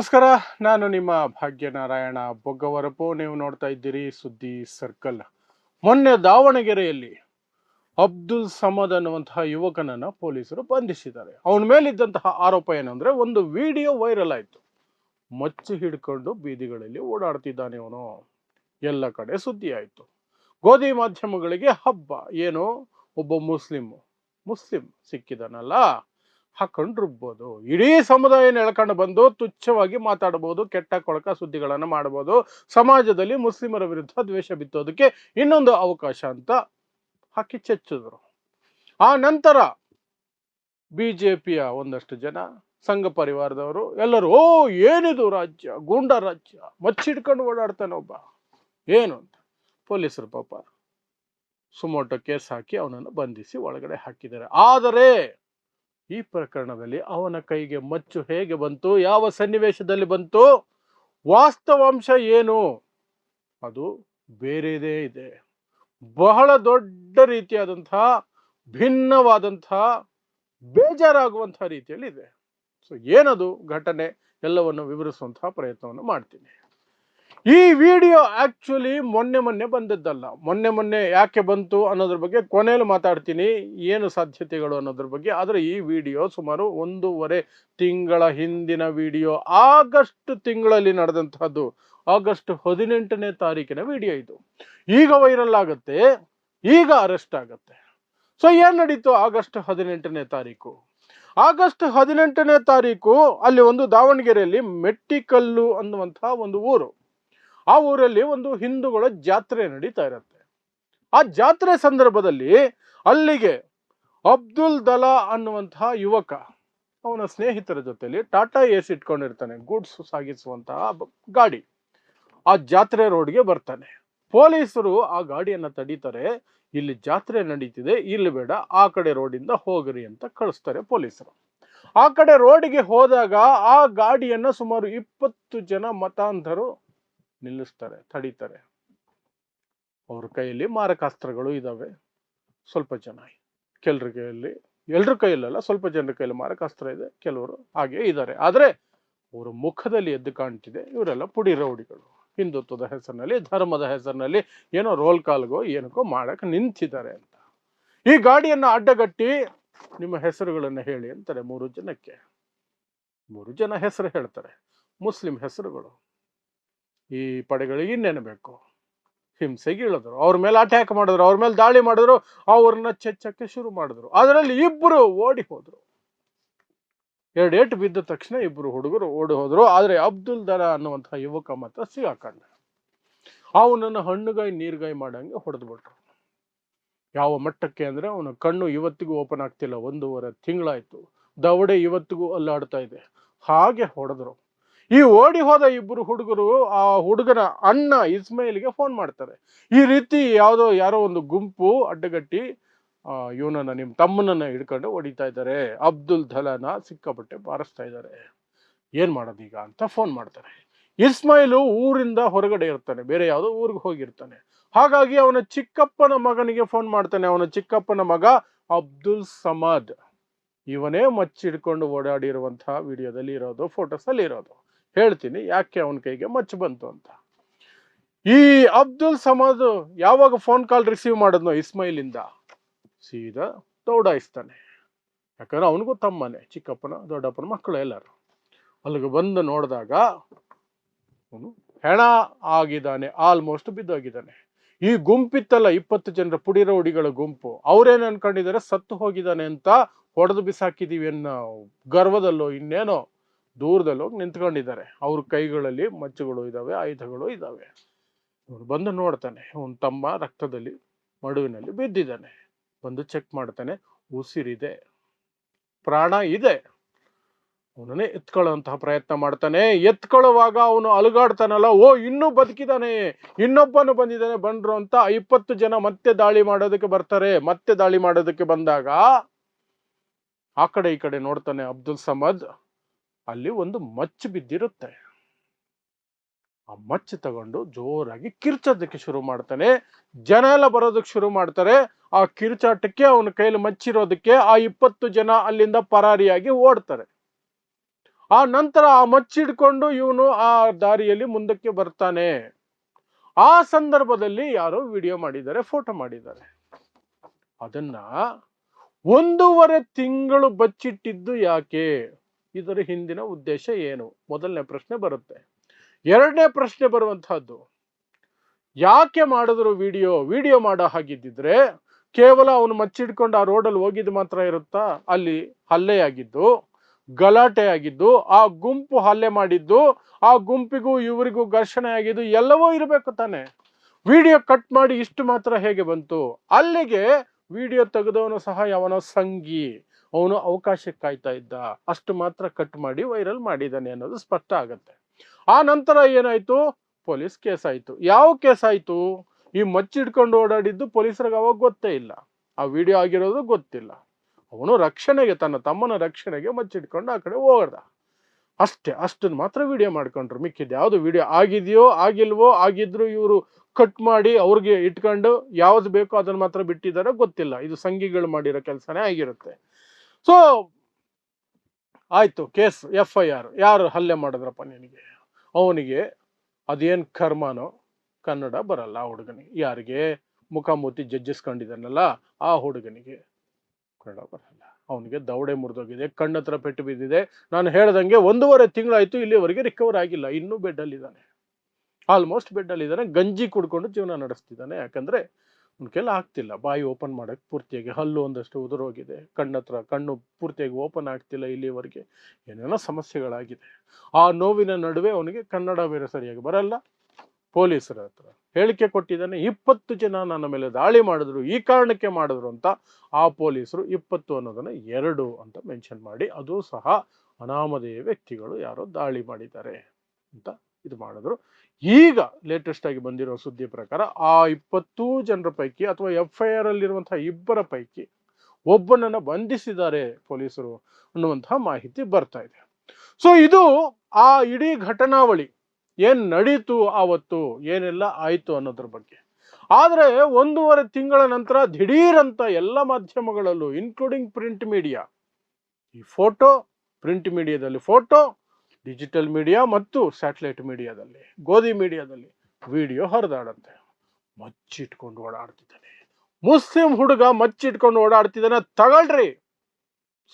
ನಮಸ್ಕಾರ, ನಾನು ನಿಮ್ಮ ಭಾಗ್ಯನಾರಾಯಣ ಬೊಗ್ಗವರಪು. ನೀವು ನೋಡ್ತಾ ಇದ್ದೀರಿ ಸುದ್ದಿ ಸರ್ಕಲ್. ಮೊನ್ನೆ ದಾವಣಗೆರೆಯಲ್ಲಿ ಅಬ್ದುಲ್ ಸಮದ್ ಅನ್ನುವಂತಹ ಯುವಕನನ್ನ ಪೊಲೀಸರು ಬಂಧಿಸಿದ್ದಾರೆ. ಅವನ ಮೇಲಿದ್ದಂತಹ ಆರೋಪ ಏನಂದ್ರೆ, ಒಂದು ವಿಡಿಯೋ ವೈರಲ್ ಆಯಿತು. ಮಚ್ಚು ಹಿಡ್ಕೊಂಡು ಬೀದಿಗಳಲ್ಲಿ ಓಡಾಡ್ತಿದ್ದಾನೆ ಅವನು. ಎಲ್ಲ ಕಡೆ ಸುದ್ದಿ ಆಯಿತು. ಗೋಧಿ ಮಾಧ್ಯಮಗಳಿಗೆ ಹಬ್ಬ. ಏನು? ಒಬ್ಬ ಮುಸ್ಲಿಮ್. ಮುಸ್ಲಿಂ ಸಿಕ್ಕಿದಾನಲ್ಲ? ಹಾಕೊಂಡು ರುಬ್ಬೋದು ಇಡೀ ಸಮುದಾಯನ ಎಳ್ಕೊಂಡು ಬಂದು ತುಚ್ಛವಾಗಿ ಮಾತಾಡಬಹುದು ಕೆಟ್ಟ ಕೊಳಕ ಸುದ್ದಿಗಳನ್ನು ಮಾಡಬಹುದು ಸಮಾಜದಲ್ಲಿ ಮುಸ್ಲಿಮರ ವಿರುದ್ಧ ದ್ವೇಷ ಬಿತ್ತೋದಕ್ಕೆ ಇನ್ನೊಂದು ಅವಕಾಶ ಅಂತ ಹಾಕಿ ಚೆಚ್ಚಿದ್ರು. ಆ ನಂತರ ಬಿ ಜೆ ಪಿಯ ಒಂದಷ್ಟು ಜನ, ಸಂಘ ಪರಿವಾರದವರು ಎಲ್ಲರೂ, ಓ, ಏನಿದು ರಾಜ್ಯ? ಗೂಂಡ ರಾಜ್ಯ? ಮಚ್ಚಿಡ್ಕೊಂಡು ಓಡಾಡ್ತಾನೆ ಒಬ್ಬ. ಏನು ಅಂತ? ಪೊಲೀಸರು ಪಾಪ ಸುಮೋಟೋ ಕೇಸ್ ಹಾಕಿ ಅವನನ್ನು ಬಂಧಿಸಿ ಒಳಗಡೆ ಹಾಕಿದ್ದಾರೆ. ಆದರೆ ಈ ಪ್ರಕರಣದಲ್ಲಿ ಅವನ ಕೈಗೆ ಮಚ್ಚು ಹೇಗೆ ಬಂತು, ಯಾವ ಸನ್ನಿವೇಶದಲ್ಲಿ ಬಂತು, ವಾಸ್ತವಾಂಶ ಏನು, ಅದು ಬೇರೆದೇ ಇದೆ. ಬಹಳ ದೊಡ್ಡ ರೀತಿಯಾದಂತಹ ಭಿನ್ನವಾದಂತಹ ಬೇಜಾರಾಗುವಂತಹ ರೀತಿಯಲ್ಲಿ ಇದೆ ಸೊ ಏನದು ಘಟನೆ? ಎಲ್ಲವನ್ನು ವಿವರಿಸುವಂತಹ ಪ್ರಯತ್ನವನ್ನು ಮಾಡ್ತೀನಿ. ಈ ವಿಡಿಯೋ ಆಕ್ಚುಲಿ ಮೊನ್ನೆ ಮೊನ್ನೆ ಬಂದದ್ದಲ್ಲ. ಮೊನ್ನೆ ಮೊನ್ನೆ ಯಾಕೆ ಬಂತು ಅನ್ನೋದ್ರ ಬಗ್ಗೆ ಕೊನೆಯಲ್ಲಿ ಮಾತಾಡ್ತೀನಿ. ಏನು ಸಾಧ್ಯತೆಗಳು ಅನ್ನೋದ್ರ ಬಗ್ಗೆ. ಆದರೆ ಈ ವಿಡಿಯೋ ಸುಮಾರು ಒಂದೂವರೆ ತಿಂಗಳ ಹಿಂದಿನ ವಿಡಿಯೋ. ಆಗಸ್ಟ್ ತಿಂಗಳಲ್ಲಿ ನಡೆದಂತಹದ್ದು. ಆಗಸ್ಟ್ ಹದಿನೆಂಟನೇ ತಾರೀಕಿನ ವಿಡಿಯೋ ಇದು. ಈಗ ವೈರಲ್ ಆಗುತ್ತೆ. ಈಗ ಅರೆಸ್ಟ್ ಆಗುತ್ತೆ. ಸೊ ಏನು ನಡೀತು ಆಗಸ್ಟ್ ಹದಿನೆಂಟನೇ ತಾರೀಕು? ಆಗಸ್ಟ್ ಹದಿನೆಂಟನೇ ತಾರೀಕು ಅಲ್ಲಿ ಒಂದು ದಾವಣಗೆರೆಯಲ್ಲಿ ಮೆಟ್ಟಿಕಲ್ಲು ಅನ್ನುವಂತಹ ಒಂದು ಊರು. ಆ ಊರಲ್ಲಿ ಒಂದು ಹಿಂದೂಗಳ ಜಾತ್ರೆ ನಡೀತಾ ಇರುತ್ತೆ. ಆ ಜಾತ್ರೆ ಸಂದರ್ಭದಲ್ಲಿ ಅಲ್ಲಿಗೆ ಅಬ್ದುಲ್ ದಲಾ ಅನ್ನುವಂತಹ ಯುವಕ ಅವನ ಸ್ನೇಹಿತರ ಜೊತೆಯಲ್ಲಿ ಟಾಟಾ ಏಸ್ ಇಟ್ಕೊಂಡಿರ್ತಾನೆ, ಗೂಡ್ಸ್ ಸಾಗಿಸುವಂತಹ ಗಾಡಿ. ಆ ಜಾತ್ರೆ ರೋಡ್ಗೆ ಬರ್ತಾನೆ. ಪೊಲೀಸರು ಆ ಗಾಡಿಯನ್ನು ತಡೀತಾರೆ, ಇಲ್ಲಿ ಜಾತ್ರೆ ನಡೀತಿದೆ, ಇಲ್ಲಿ ಬೇಡ, ಆ ಕಡೆ ರೋಡಿಂದ ಹೋಗ್ರಿ ಅಂತ ಕಳಿಸ್ತಾರೆ ಪೊಲೀಸರು. ಆ ಕಡೆ ರೋಡಿಗೆ ಹೋದಾಗ ಆ ಗಾಡಿಯನ್ನು ಸುಮಾರು ಇಪ್ಪತ್ತು ಜನ ಮತಾಂಧರು ನಿಲ್ಲಿಸ್ತಾರೆ, ತಡೀತಾರೆ. ಅವ್ರ ಕೈಯಲ್ಲಿ ಮಾರಕಾಸ್ತ್ರಗಳು ಇದ್ದಾವೆ ಸ್ವಲ್ಪ ಜನ ಕೆಲರ ಕೈಯಲ್ಲಿ, ಎಲ್ರ ಕೈಯಲ್ಲ ಸ್ವಲ್ಪ ಜನರ ಕೈಯಲ್ಲಿ ಮಾರಕಾಸ್ತ್ರ ಇದೆ, ಕೆಲವರು ಹಾಗೆ ಇದ್ದಾರೆ ಆದರೆ ಅವರ ಮುಖದಲ್ಲಿ ಎದ್ದು ಕಾಣ್ತಿದೆ, ಇವರೆಲ್ಲ ಪುಡಿ ರೌಡಿಗಳು. ಹಿಂದುತ್ವದ ಹೆಸರಿನಲ್ಲಿ, ಧರ್ಮದ ಹೆಸರಿನಲ್ಲಿ, ಏನೋ ರೋಲ್ ಕಾಲ್ಗೋ, ಏನಕ್ಕೋ ಮಾಡಕ್ ನಿಂತಿದ್ದಾರೆ ಅಂತ. ಈ ಗಾಡಿಯನ್ನ ಅಡ್ಡಗಟ್ಟಿ ನಿಮ್ಮ ಹೆಸರುಗಳನ್ನು ಹೇಳಿ ಅಂತಾರೆ ಮೂರು ಜನಕ್ಕೆ. ಮೂರು ಜನ ಹೆಸರು ಹೇಳ್ತಾರೆ. ಮುಸ್ಲಿಂ ಹೆಸರುಗಳು. ಈ ಪಡೆಗಳಿಗೆ ನೆನಬೇಕು ಬೇಕು ಹಿಂಸೆಗೆ ಇಳಿದ್ರು. ಅವ್ರ ಮೇಲೆ ಅಟ್ಯಾಕ್ ಮಾಡಿದ್ರು, ಅವ್ರ ಮೇಲೆ ದಾಳಿ ಮಾಡಿದ್ರು, ಅವ್ರನ್ನ ಚೆಚ್ಚಕ್ಕೆ ಶುರು ಮಾಡಿದ್ರು. ಅದರಲ್ಲಿ ಇಬ್ಬರು ಓಡಿ ಹೋದ್ರು. ಎರಡು ಬಿದ್ದ ತಕ್ಷಣ ಇಬ್ಬರು ಹುಡುಗರು ಓಡಿ ಹೋದ್ರು. ಆದರೆ ಅಬ್ದುಲ್ ದರ ಅನ್ನುವಂತಹ ಯುವಕ ಮಾತ್ರ ಸಿಗಾಕಂಡ ಅವನನ್ನು ಹಣ್ಣುಗಾಯಿ ನೀರ್ಗಾಯಿ ಮಾಡಂಗೆ ಹೊಡೆದು ಬಿಟ್ರು ಯಾವ ಮಟ್ಟಕ್ಕೆ ಅಂದ್ರೆ ಅವನ ಕಣ್ಣು ಇವತ್ತಿಗೂ ಓಪನ್ ಆಗ್ತಿಲ್ಲ. ಒಂದೂವರೆ ತಿಂಗಳಾಯಿತು. ದವಡೆ ಇವತ್ತಿಗೂ ಅಲ್ಲಾಡ್ತಾ ಇದೆ. ಹಾಗೆ ಹೊಡೆದ್ರು. ಈ ಓಡಿ ಹೋದ ಇಬ್ಬರು ಹುಡುಗರು ಆ ಹುಡುಗನ ಅಣ್ಣ ಇಸ್ಮೈಲ್ಗೆ ಫೋನ್ ಮಾಡ್ತಾರೆ. ಈ ರೀತಿ ಯಾವುದೋ ಯಾರೋ ಒಂದು ಗುಂಪು, ಅಡ್ಡಗಟ್ಟಿ ಇವನನ್ನ ನಿಮ್ಮ ತಮ್ಮನನ್ನ ಹಿಡ್ಕೊಂಡು ಹೊಡಿತಾ ಇದ್ದಾರೆ. ಅಬ್ದುಲ್ ಧಲನ ಸಿಕ್ಕಾಪಟ್ಟೆ ಬಾರಿಸ್ತಾ ಇದ್ದಾರೆ. ಏನು ಮಾಡೋದೀಗ ಅಂತ ಫೋನ್ ಮಾಡ್ತಾರೆ. ಇಸ್ಮಾಯಿಲು ಊರಿಂದ ಹೊರಗಡೆ ಇರ್ತಾನೆ, ಬೇರೆ ಯಾವುದೋ ಊರಿಗೆ ಹೋಗಿರ್ತಾನೆ. ಹಾಗಾಗಿ ಅವನ ಚಿಕ್ಕಪ್ಪನ ಮಗನಿಗೆ ಫೋನ್ ಮಾಡ್ತಾನೆ. ಅವನ ಚಿಕ್ಕಪ್ಪನ ಮಗ ಅಬ್ದುಲ್ ಸಮಾದ್. ಇವನೇ ಮಚ್ಚಿಡ್ಕೊಂಡು ಓಡಾಡಿರುವಂತಹ ವಿಡಿಯೋದಲ್ಲಿ ಇರೋದು ಫೋಟೋಸ್ ಅಲ್ಲಿ ಇರೋದು. ಹೇಳ್ತೀನಿ, ಯಾಕೆ ಅವನ ಕೈಗೆ ಮಚ್ಚು ಬಂತು ಅಂತ. ಈ ಅಬ್ದುಲ್ ಸಮದ್ ಯಾವಾಗ ಫೋನ್ ಕಾಲ್ ರಿಸೀವ್ ಮಾಡಿದ್ನೋ ಇಸ್ಮೈಲಿಂದ ಸೀದಾ ದೌಡಾಯಿಸ್ತಾನೆ ಯಾಕಂದ್ರೆ ಅವನಿಗೂ ತಮ್ಮನೆ, ಚಿಕ್ಕಪ್ಪನ, ದೊಡ್ಡಪ್ಪನ ಮಕ್ಕಳು ಎಲ್ಲರೂ. ಅಲ್ಲಿಗೆ ಬಂದು ನೋಡಿದಾಗ ಅವನು ಹೆಣ ಆಗಿದ್ದಾನೆ ಆಲ್ಮೋಸ್ಟ್ ಬಿದ್ದೋಗಿದ್ದಾನೆ. ಈ ಗುಂಪಿತ್ತಲ್ಲ ಇಪ್ಪತ್ತು ಜನರ ಪುಡಿ ರೌಡಿಗಳ ಗುಂಪು, ಅವ್ರೇನು ಅನ್ಕೊಂಡಿದ್ದಾರೆ? ಸತ್ತು ಹೋಗಿದ್ದಾನೆ ಅಂತ ಹೊಡೆದು ಬಿಸಾಕಿದೀವಿ ಅನ್ನೋ ಗರ್ವದಲ್ಲೋ ಇನ್ನೇನೋ? ದೂರದಲ್ಲಿ ಹೋಗಿ ನಿಂತ್ಕೊಂಡಿದ್ದಾರೆ. ಅವ್ರ ಕೈಗಳಲ್ಲಿ ಮಚ್ಚುಗಳು ಇದಾವೆ, ಆಯುಧಗಳು ಇದಾವೆ. ಅವ್ರು ಬಂದು ನೋಡ್ತಾನೆ, ಅವನ ತಮ್ಮ ರಕ್ತದಲ್ಲಿ, ಮಡುವಿನಲ್ಲಿ ಬಿದ್ದಿದ್ದಾನೆ. ಬಂದು ಚೆಕ್ ಮಾಡ್ತಾನೆ, ಉಸಿರಿದೆ. ಪ್ರಾಣ ಇದೆ. ಅವನನ್ನೇ ಎತ್ಕೊಳ್ಳುವಂತಹ ಪ್ರಯತ್ನ ಮಾಡ್ತಾನೆ. ಎತ್ಕೊಳ್ಳುವಾಗ ಅವನು ಅಲುಗಾಡ್ತಾನಲ್ಲ, ಓ, ಇನ್ನೂ ಬದುಕಿದಾನೆ ಇನ್ನೊಬ್ಬನು ಬಂದಿದ್ದಾನೆ. ಬಂದ್ರು ಅಂತ ಇಪ್ಪತ್ತು ಜನ ಮತ್ತೆ ದಾಳಿ ಮಾಡೋದಕ್ಕೆ ಬರ್ತಾರೆ. ಮತ್ತೆ ದಾಳಿ ಮಾಡೋದಕ್ಕೆ ಬಂದಾಗ ಆ ಕಡೆ ಈ ಕಡೆ ನೋಡ್ತಾನೆ ಅಬ್ದುಲ್ ಸಮದ್. ಅಲ್ಲಿ ಒಂದು ಮಚ್ಚು ಬಿದ್ದಿರುತ್ತೆ. ಆ ಮಚ್ಚು ತಗೊಂಡು ಜೋರಾಗಿ ಕಿರ್ಚೋದಕ್ಕೆ ಶುರು ಮಾಡ್ತಾನೆ. ಜನ ಎಲ್ಲ ಬರೋದಕ್ಕೆ ಶುರು ಮಾಡ್ತಾರೆ. ಆ ಕಿರ್ಚಾಟಕ್ಕೆ ಅವನ ಕೈಯಲ್ಲಿ ಮಚ್ಚಿರೋದಕ್ಕೆ ಆ ಇಪ್ಪತ್ತು ಜನ ಅಲ್ಲಿಂದ ಪರಾರಿಯಾಗಿ ಓಡ್ತಾರೆ. ಆ ನಂತರ ಆ ಮಚ್ಚಿಡ್ಕೊಂಡು ಇವನು ಆ ದಾರಿಯಲ್ಲಿ ಮುಂದಕ್ಕೆ ಬರ್ತಾನೆ. ಆ ಸಂದರ್ಭದಲ್ಲಿ ಯಾರೋ ವಿಡಿಯೋ ಮಾಡಿದ್ದಾರೆ, ಫೋಟೋ ಮಾಡಿದ್ದಾರೆ. ಅದನ್ನ ಒಂದೂವರೆ ತಿಂಗಳು ಬಚ್ಚಿಟ್ಟಿದ್ದು ಯಾಕೆ? ಇದರ ಹಿಂದಿನ ಉದ್ದೇಶ ಏನು? ಮೊದಲನೇ ಪ್ರಶ್ನೆ ಬರುತ್ತೆ. ಎರಡನೇ ಪ್ರಶ್ನೆ ಬರುವಂತಹದ್ದು ಯಾಕೆ ಮಾಡಿದ್ರು ವಿಡಿಯೋ? ವಿಡಿಯೋ ಮಾಡೋ ಹಾಗಿದ್ದಿದ್ರೆ ಕೇವಲ ಅವನು ಮಚ್ಚಿಡ್ಕೊಂಡು ಆ ರೋಡಲ್ಲಿ ಹೋಗಿದ್ದು ಮಾತ್ರ ಇರುತ್ತಾ? ಅಲ್ಲಿ ಹಲ್ಲೆಯಾಗಿದ್ದು ಗಲಾಟೆ ಆಗಿದ್ದು ಆ ಗುಂಪು ಹಲ್ಲೆ ಮಾಡಿದ್ದು, ಆ ಗುಂಪಿಗೂ ಇವರಿಗೂ ಘರ್ಷಣೆ ಆಗಿದ್ದು ಎಲ್ಲವೂ ಇರಬೇಕು ತಾನೆ. ವಿಡಿಯೋ ಕಟ್ ಮಾಡಿ ಇಷ್ಟು ಮಾತ್ರ ಹೇಗೆ ಬಂತು? ಅಲ್ಲಿಗೆ ವಿಡಿಯೋ ತೆಗೆದವನು ಸಹ ಯಾವನೋ ಸಂಗಿ. ಅವನು ಅವಕಾಶ ಕಾಯ್ತಾ ಇದ್ದ, ಅಷ್ಟು ಮಾತ್ರ ಕಟ್ ಮಾಡಿ ವೈರಲ್ ಮಾಡಿದ್ದಾನೆ ಅನ್ನೋದು ಸ್ಪಷ್ಟ ಆಗತ್ತೆ. ಆ ನಂತರ ಏನಾಯ್ತು? ಪೊಲೀಸ್ ಕೇಸ್ ಆಯ್ತು. ಯಾವ ಕೇಸ್ ಆಯ್ತು? ಈ ಮಚ್ಚಿಡ್ಕೊಂಡು ಓಡಾಡಿದ್ದು ಪೊಲೀಸರಿಗೆ ಅವಾಗ ಗೊತ್ತೇ ಇಲ್ಲ. ಆ ವಿಡಿಯೋ ಆಗಿರೋದು ಗೊತ್ತಿಲ್ಲ. ಅವನು ರಕ್ಷಣೆಗೆ, ತನ್ನ ತಮ್ಮನ ರಕ್ಷಣೆಗೆ ಮಚ್ಚಿಡ್ಕೊಂಡು ಆ ಕಡೆ ಹೋಗ್ದ. ಅಷ್ಟೇ ಅಷ್ಟನ್ನು ಮಾತ್ರ ವಿಡಿಯೋ ಮಾಡ್ಕೊಂಡ್ರು. ಮಿಕ್ಕಿದ್ದು ಯಾವುದು ವಿಡಿಯೋ ಆಗಿದೆಯೋ, ಆಗಿಲ್ವೋ, ಆಗಿದ್ರು ಇವರು ಕಟ್ ಮಾಡಿ ಅವ್ರಿಗೆ ಇಟ್ಕೊಂಡು ಯಾವ್ದು ಬೇಕೋ ಅದನ್ನ ಮಾತ್ರ ಬಿಟ್ಟಿದ್ದಾರೆ ಗೊತ್ತಿಲ್ಲ. ಇದು ಸಂಘಿಗಳು ಮಾಡಿರೋ ಕೆಲಸನೇ ಆಗಿರುತ್ತೆ. ಸೊ ಆಯಿತು, ಕೇಸ್ ಎಫ್ ಐ ಆರ್ ಯಾರು ಹಲ್ಲೆ ಮಾಡಿದ್ರಪ್ಪ ನಿನಗೆ? ಅವನಿಗೆ ಅದೇನ್ ಕರ್ಮನೋ, ಕನ್ನಡ ಬರಲ್ಲ ಆ ಹುಡುಗನಿಗೆ. ಯಾರಿಗೆ? ಮುಖಾಮುಖಿ ಜಜ್ಜಿಸ್ಕೊಂಡಿದ್ದಾನಲ್ಲ ಆ ಹುಡುಗನಿಗೆ. ಕನ್ನಡ ಬರಲ್ಲ. ಅವನಿಗೆ ದೌಡೆ ಮುರಿದೋಗಿದೆ, ಕಣ್ಣತ್ರ ಪೆಟ್ಟು ಬಿದ್ದಿದೆ. ನಾನು ಹೇಳ್ದಂಗೆ ಒಂದೂವರೆ ತಿಂಗಳಾಯ್ತು ಇಲ್ಲಿವರೆಗೆ ರಿಕವರ್ ಆಗಿಲ್ಲ. ಇನ್ನೂ ಬೆಡ್ಡಲ್ಲಿದ್ದಾನೆ ಆಲ್ಮೋಸ್ಟ್ ಬೆಡ್ಡಲ್ಲಿದ್ದಾನೆ ಗಂಜಿ ಕುಡ್ಕೊಂಡು ಜೀವನ ನಡೆಸ್ತಿದ್ದಾನೆ. ಯಾಕಂದ್ರೆ ಅವ್ನ ಆಗ್ತಿಲ್ಲ. ಬಾಯಿ ಓಪನ್ ಮಾಡಕ್ ಪೂರ್ತಿಯಾಗಿ ಹಲ್ಲು ಒಂದಷ್ಟು ಉದುರೋಗಿದೆ. ಕಣ್ಣತ್ರ ಕಣ್ಣು ಪೂರ್ತಿಯಾಗಿ ಓಪನ್ ಆಗ್ತಿಲ್ಲ ಇಲ್ಲಿವರೆಗೆ. ಏನೇನೋ ಸಮಸ್ಯೆಗಳಾಗಿದೆ. ಆ ನೋವಿನ ನಡುವೆ ಅವನಿಗೆ ಕನ್ನಡ ಬೇರೆ ಸರಿಯಾಗಿ ಬರಲ್ಲ. ಪೊಲೀಸರ ಹತ್ರ ಹೇಳಿಕೆ ಕೊಟ್ಟಿದ್ದಾನೆ. ಇಪ್ಪತ್ತು ಜನ ನನ್ನ ಮೇಲೆ ದಾಳಿ ಮಾಡಿದ್ರು. ಈ ಕಾರಣಕ್ಕೆ ಮಾಡಿದ್ರು ಅಂತ ಆ ಪೊಲೀಸರು ಇಪ್ಪತ್ತು ಅನ್ನೋದನ್ನ ಎರಡು ಅಂತ ಮೆನ್ಷನ್ ಮಾಡಿ. ಅದು ಸಹ ಅನಾಮಧೇಯ ವ್ಯಕ್ತಿಗಳು ಯಾರೋ ದಾಳಿ ಮಾಡಿದ್ದಾರೆ ಅಂತ ಇದು ಮಾಡಿದ್ರು. ಈಗ ಲೇಟೆಸ್ಟ್ ಆಗಿ ಬಂದಿರೋ ಸುದ್ದಿ ಪ್ರಕಾರ ಆ ಇಪ್ಪತ್ತು ಜನರ ಪೈಕಿ ಅಥವಾ ಎಫ್ ಐ ಆರ್ ಅಲ್ಲಿರುವಂತಹ ಇಬ್ಬರ ಪೈಕಿ ಒಬ್ಬನನ್ನ ಬಂಧಿಸಿದ್ದಾರೆ ಪೊಲೀಸರು ಅನ್ನುವಂತಹ ಮಾಹಿತಿ ಬರ್ತಾ ಇದೆ. ಸೊ ಇದು ಆ ಇಡೀ ಘಟನಾವಳಿ ಏನ್ ನಡೀತು ಆವತ್ತು, ಏನೆಲ್ಲ ಆಯ್ತು ಅನ್ನೋದ್ರ ಬಗ್ಗೆ. ಆದ್ರೆ ಒಂದೂವರೆ ತಿಂಗಳ ನಂತರ ದಿಢೀರಂತ ಎಲ್ಲ ಮಾಧ್ಯಮಗಳಲ್ಲೂ ಇನ್ಕ್ಲೂಡಿಂಗ್ ಪ್ರಿಂಟ್ ಮೀಡಿಯಾ ಈ ಫೋಟೋ ಪ್ರಿಂಟ್ ಮೀಡಿಯಾದಲ್ಲಿ ಫೋಟೋ ಡಿಜಿಟಲ್ ಮೀಡಿಯಾ ಮತ್ತು ಸ್ಯಾಟಲೈಟ್ ಮೀಡಿಯಾದಲ್ಲಿ ಗೋಧಿ ಮೀಡಿಯಾದಲ್ಲಿ ವಿಡಿಯೋ ಹರಿದಾಡಂತೆ. ಮಚ್ಚಿಟ್ಕೊಂಡು ಓಡಾಡ್ತಿದ್ದಾನೆ. ಮುಸ್ಲಿಂ ಹುಡುಗ ಮಚ್ಚಿಟ್ಕೊಂಡು ಓಡಾಡ್ತಿದ್ದಾನೆ. ತಗೊಳ್ರಿ.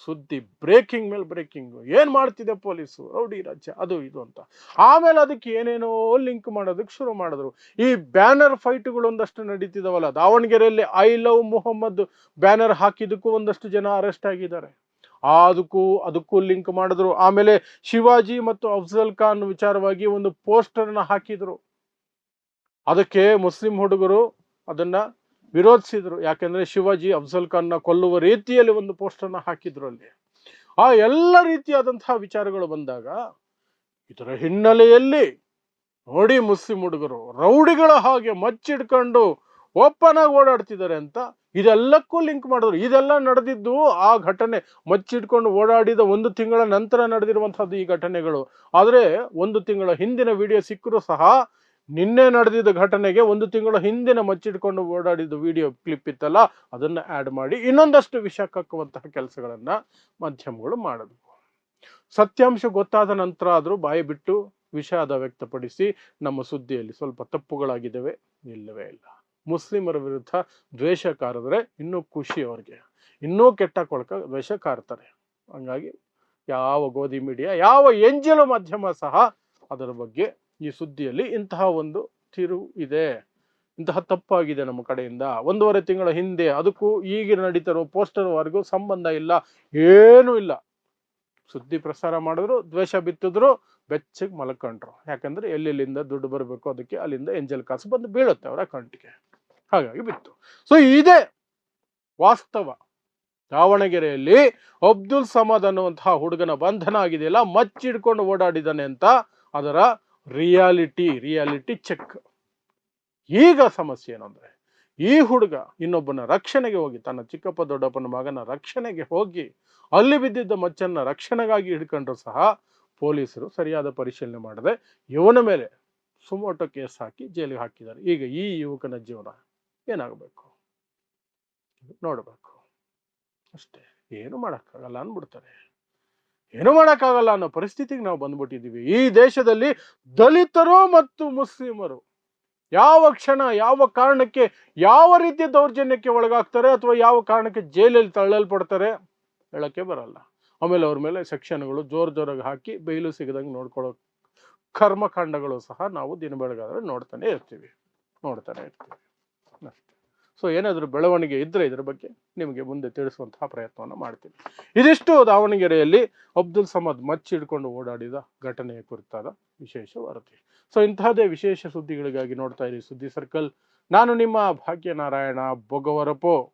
ಸುದ್ದಿ ಬ್ರೇಕಿಂಗ್ ಮೇಲೆ ಬ್ರೇಕಿಂಗ್ ಏನು ಮಾಡ್ತಿದೆ ಪೊಲೀಸು? ರೌಡಿ ರಾಜ್ಯ, ಅದು ಇದು ಅಂತ. ಆಮೇಲೆ ಅದಕ್ಕೆ ಏನೇನೋ ಲಿಂಕ್ ಮಾಡೋದಕ್ಕೆ ಶುರು ಮಾಡಿದ್ರು. ಈ ಬ್ಯಾನರ್ ಫೈಟ್ಗಳು ಒಂದಷ್ಟು ನಡೀತಿದಾವಲ್ಲ, ದಾವಣಗೆರೆಯಲ್ಲಿ ಐ ಲವ್ ಮೊಹಮ್ಮದ್ ಬ್ಯಾನರ್ ಹಾಕಿದ್ದಕ್ಕೂ ಒಂದಷ್ಟು ಜನ ಅರೆಸ್ಟ್ ಆಗಿದ್ದಾರೆ. ಅದಕ್ಕೂ ಅದಕ್ಕೂ ಲಿಂಕ್ ಮಾಡಿದ್ರು. ಆಮೇಲೆ ಶಿವಾಜಿ ಮತ್ತು ಅಫ್ಜಲ್ ಖಾನ್ ವಿಚಾರವಾಗಿ ಒಂದು ಪೋಸ್ಟರ್ನ ಹಾಕಿದ್ರು. ಅದಕ್ಕೆ ಮುಸ್ಲಿಂ ಹುಡುಗರು ಅದನ್ನ ವಿರೋಧಿಸಿದ್ರು. ಯಾಕೆಂದ್ರೆ ಶಿವಾಜಿ, ಅಫ್ಜಲ್ ಖಾನ್ನ ಕೊಲ್ಲುವ ರೀತಿಯಲ್ಲಿ ಒಂದು ಪೋಸ್ಟರ್ನ ಹಾಕಿದ್ರು ಅಲ್ಲಿ. ಆ ಎಲ್ಲ ರೀತಿಯಾದಂತಹ ವಿಚಾರಗಳು ಬಂದಾಗ ಇದರ ಹಿನ್ನೆಲೆಯಲ್ಲಿ ನೋಡಿ ಮುಸ್ಲಿಂ ಹುಡುಗರು, ರೌಡಿಗಳ ಹಾಗೆ ಮಚ್ಚಿಡ್ಕೊಂಡು ಓಪನ್ ಆಗಿ ಓಡಾಡ್ತಿದ್ದಾರೆ ಅಂತ ಇದೆಲ್ಲಕ್ಕೂ ಲಿಂಕ್ ಮಾಡಿದ್ರು. ಇದೆಲ್ಲ ನಡೆದಿದ್ದು ಆ ಘಟನೆ, ಮಚ್ಚಿಟ್ಕೊಂಡು ಓಡಾಡಿದ ಒಂದು ತಿಂಗಳ ನಂತರ ನಡೆದಿರುವಂಥದ್ದು ಈ ಘಟನೆಗಳು. ಆದರೆ ಒಂದು ತಿಂಗಳ ಹಿಂದಿನ ವಿಡಿಯೋ ಸಿಕ್ಕರೂ ಸಹ ನಿನ್ನೆ ನಡೆದಿದ್ದ ಘಟನೆಗೆ ಒಂದು ತಿಂಗಳ ಹಿಂದಿನ ಮಚ್ಚಿಟ್ಕೊಂಡು ಓಡಾಡಿದ ವಿಡಿಯೋ ಕ್ಲಿಪ್ ಇತ್ತಲ್ಲ, ಅದನ್ನ ಆಡ್ ಮಾಡಿ ಇನ್ನೊಂದಷ್ಟು ವಿಷ ಕಕ್ಕುವಂತಹ ಕೆಲಸಗಳನ್ನು ಮಾಧ್ಯಮಗಳು ಮಾಡಬೇಕು ಸತ್ಯಾಂಶ ಗೊತ್ತಾದ ನಂತರ ಆದರೂ ಬಾಯಿ ಬಿಟ್ಟು ವಿಷಾದ ವ್ಯಕ್ತಪಡಿಸಿ ನಮ್ಮ ಸುದ್ದಿಯಲ್ಲಿ ಸ್ವಲ್ಪ ತಪ್ಪುಗಳಾಗಿದ್ದಾವೆ ಇಲ್ಲವೇ ಇಲ್ಲ. ಮುಸ್ಲಿಮರ ವಿರುದ್ಧ ದ್ವೇಷ ಕಾರಿದ್ರೆ ಇನ್ನೂ ಖುಷಿ ಅವ್ರಿಗೆ. ಇನ್ನೂ ಕೆಟ್ಟ ಕೊಳಕ ದ್ವೇಷ ಕಾರ್ತಾರೆ ಹಂಗಾಗಿ ಯಾವ ಗೋಧಿ ಮೀಡಿಯಾ, ಯಾವ ಎಂಜಲು ಮಾಧ್ಯಮ ಸಹ ಅದರ ಬಗ್ಗೆ ಈ ಸುದ್ದಿಯಲ್ಲಿ ಇಂತಹ ಒಂದು ತಿರು ಇದೆ. ಇಂತಹ ತಪ್ಪಾಗಿದೆ ನಮ್ಮ ಕಡೆಯಿಂದ. ಒಂದೂವರೆ ತಿಂಗಳ ಹಿಂದೆ ಅದಕ್ಕೂ ಈಗ ನಡೀತಿರೋ ಪೋಸ್ಟರ್ವರೆಗೂ ಸಂಬಂಧ ಇಲ್ಲ, ಏನೂ ಇಲ್ಲ. ಸುದ್ದಿ ಪ್ರಸಾರ ಮಾಡಿದ್ರು, ದ್ವೇಷ ಬಿತ್ತಿದ್ರು, ಬೆಚ್ಚಗೆ ಮಲ್ಕೊಂಡ್ರು. ಯಾಕಂದ್ರೆ ಎಲ್ಲೆಲ್ಲಿಂದ ದುಡ್ಡು ಬರಬೇಕು ಅದಕ್ಕೆ ಅಲ್ಲಿಂದ ಎಂಜಲ್ ಕಾಸು ಬಂದು ಬೀಳುತ್ತೆ ಅವರ ಅಕೌಂಟ್ಗೆ ಹಾಗಾಗಿ ಬಿತ್ತು. ಸೊ ಇದೇ ವಾಸ್ತವ. ದಾವಣಗೆರೆಯಲ್ಲಿ ಅಬ್ದುಲ್ ಸಮದ್ ಅನ್ನುವಂತಹ ಹುಡುಗನ ಬಂಧನ ಆಗಿದೆಯಲ್ಲ ಮಚ್ಚಿಡ್ಕೊಂಡು ಓಡಾಡಿದ್ದಾನೆ ಅಂತ ಅದರ ರಿಯಾಲಿಟಿ ರಿಯಾಲಿಟಿ ಚೆಕ್. ಈಗ ಸಮಸ್ಯೆ ಏನಂದ್ರೆ ಈ ಹುಡುಗ ಇನ್ನೊಬ್ಬನ ರಕ್ಷಣೆಗೆ ಹೋಗಿ, ತನ್ನ ಚಿಕ್ಕಪ್ಪ ದೊಡ್ಡಪ್ಪನ ಮಗನ ರಕ್ಷಣೆಗೆ ಹೋಗಿ, ಅಲ್ಲಿ ಬಿದ್ದಿದ್ದ ಮಚ್ಚನ್ನ ರಕ್ಷಣೆಗಾಗಿ ಹಿಡ್ಕೊಂಡ್ರು ಸಹ ಪೊಲೀಸರು ಸರಿಯಾದ ಪರಿಶೀಲನೆ ಮಾಡದೆ ಇವನ ಮೇಲೆ ಸುಮೋಟೋ ಕೇಸ್ ಹಾಕಿ ಜೈಲಿಗೆ ಹಾಕಿದ್ದಾರೆ. ಈಗ ಈ ಯುವಕನ ಜೀವನ. ಏನಾಗಬೇಕು? ನೋಡಬೇಕು. ಅಷ್ಟೇ. ಏನು ಮಾಡೋಕ್ಕಾಗಲ್ಲ ಅಂದ್ಬಿಡ್ತಾರೆ. ಏನು ಮಾಡೋಕ್ಕಾಗಲ್ಲ ಅನ್ನೋ ಪರಿಸ್ಥಿತಿಗೆ ನಾವು ಬಂದ್ಬಿಟ್ಟಿದ್ದೀವಿ. ಈ ದೇಶದಲ್ಲಿ ದಲಿತರು ಮತ್ತು ಮುಸ್ಲಿಮರು ಯಾವ ಕ್ಷಣ, ಯಾವ ಕಾರಣಕ್ಕೆ, ಯಾವ ರೀತಿಯ ದೌರ್ಜನ್ಯಕ್ಕೆ ಒಳಗಾಗ್ತಾರೆ ಅಥವಾ ಯಾವ ಕಾರಣಕ್ಕೆ ಜೈಲಲ್ಲಿ ತಳ್ಳಲ್ಪಡ್ತಾರೆ ಹೇಳಕ್ಕೆ ಬರಲ್ಲ. ಆಮೇಲೆ ಅವ್ರ ಮೇಲೆ ಸೆಕ್ಷನ್ಗಳು ಜೋರ್ ಜೋರಾಗಿ ಹಾಕಿ ಬೈಲು ಸಿಗದಂಗೆ ನೋಡ್ಕೊಳ್ಳೋ ಕರ್ಮಕಾಂಡಗಳು ಸಹ ನಾವು ದಿನ ಬೆಳಗಾದ್ರೆ ನೋಡ್ತಾನೆ ಇರ್ತೀವಿ. ನೋಡ್ತಾನೆ ಇರ್ತೀವಿ. ಅಷ್ಟೇ ಸೊ ಏನಾದರೂ ಬೆಳವಣಿಗೆ ಇದ್ದರೆ ಇದರ ಬಗ್ಗೆ ನಿಮಗೆ ಮುಂದೆ ತಿಳಿಸುವಂತಹ ಪ್ರಯತ್ನವನ್ನು ಮಾಡ್ತೀನಿ. ಇದಿಷ್ಟು ದಾವಣಗೆರೆಯಲ್ಲಿ ಅಬ್ದುಲ್ ಸಮದ್ ಮಚ್ಚಿಡ್ಕೊಂಡು ಓಡಾಡಿದ ಘಟನೆಯ ಕುರಿತಾದ ವಿಶೇಷ ವರದಿ. ಸೊ ಇಂತಹದೇ ವಿಶೇಷ ಸುದ್ದಿಗಳಿಗಾಗಿ ನೋಡ್ತಾ ಇರಿ ಸುದ್ದಿ ಸರ್ಕಲ್. ನಾನು ನಿಮ್ಮ ಭಾಗ್ಯನಾರಾಯಣ ಬೊಗವರಪೋ.